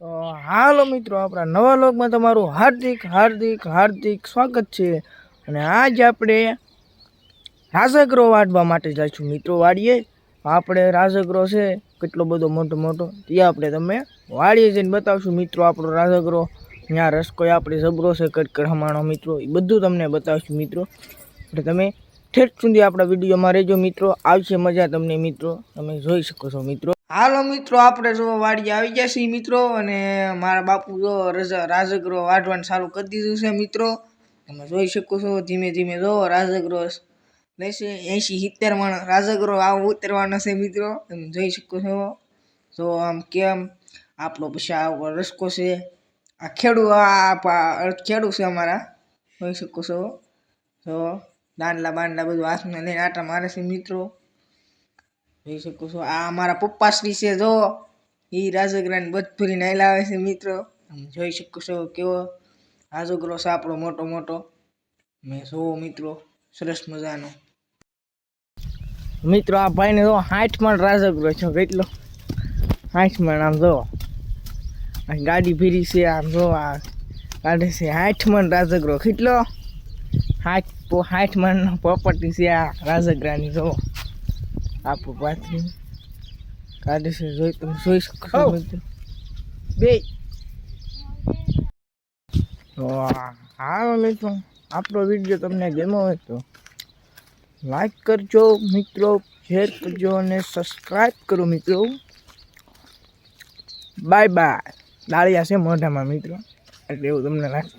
તો હાલો મિત્રો, આપણા નવા લોકમાં તમારું હાર્દિક હાર્દિક હાર્દિક સ્વાગત છે. અને આજ આપણે રાજગરો વાટવા માટે જઈશું મિત્રો વાડીએ. આપણે રાજગરો છે, કેટલો બધો મોટો મોટો તે આપણે તમે વાડીએ જઈને બતાવશું મિત્રો આપણો રાજગરો ત્યાં રસકોઈ આપણે જબરો છે કટકડ હમાણો મિત્રો, એ બધું તમને બતાવશું મિત્રો. એટલે તમે ઠેઠ સુધી આપણા વિડીયોમાં રહેજો મિત્રો, આવશે મજા તમને મિત્રો, તમે જોઈ શકો છો મિત્રો. હાલો મિત્રો, આપણે જો વાડી આવી ગયા છીએ મિત્રો, અને મારા બાપુ જો રજા રાજગરો વાઢવાનું ચાલુ કરી દીધું છે મિત્રો. તમે જોઈ શકો છો, ધીમે ધીમે જો રાજગરો લેશે. એંશી સિત્તેર માણસ રાજગરો આવો ઉતરવાનો છે મિત્રો. તમે જોઈ શકો છો. જો આમ કેમ આપણો પછી આ રસ્કો છે. આ ખેડૂ આ ખેડૂ છે અમારા. જોઈ શકો છો. જો દાંડલા બાંડલા બધું હાથમાં લઈને આટા મારે છે મિત્રો. જોઈ શકો છો? આ અમારા પપ્પા શ્રી છે જો એ રાજગરાને બધ ભરીને લાવે છે મિત્રો. જોઈ શકો છો કેવો રાજગરો છે આપણો મોટો મોટો. મેં જોવો મિત્રો, સરસ મજાનો. મિત્રો, આ ભાઈને જો હાઠ મણ રાજગરો છે કેટલો. હાઠ મણ આમ જો. ગાડી ફેરી છે, આમ જો આ કાઢે છે. હાઠ મણ રાજગરો. કેટલો? હાઠ હાઠ મણ પ્રોપર્ટી છે આ રાજગરાની, જો. આપું પાથરી. કાઢે છે જોઈ તમે જોઈ શકો મિત્રો બે. તો હાલો મિત્રો આપણો વીડિયો તમને ગમ્યો હોય તો લાઈક કરજો મિત્રો. શેર કરજો અને સબસ્ક્રાઈબ કરો મિત્રો. બાય બાય દાળિયા છે મોઢામાં મિત્રો. એટલે એવું તમને લાગશે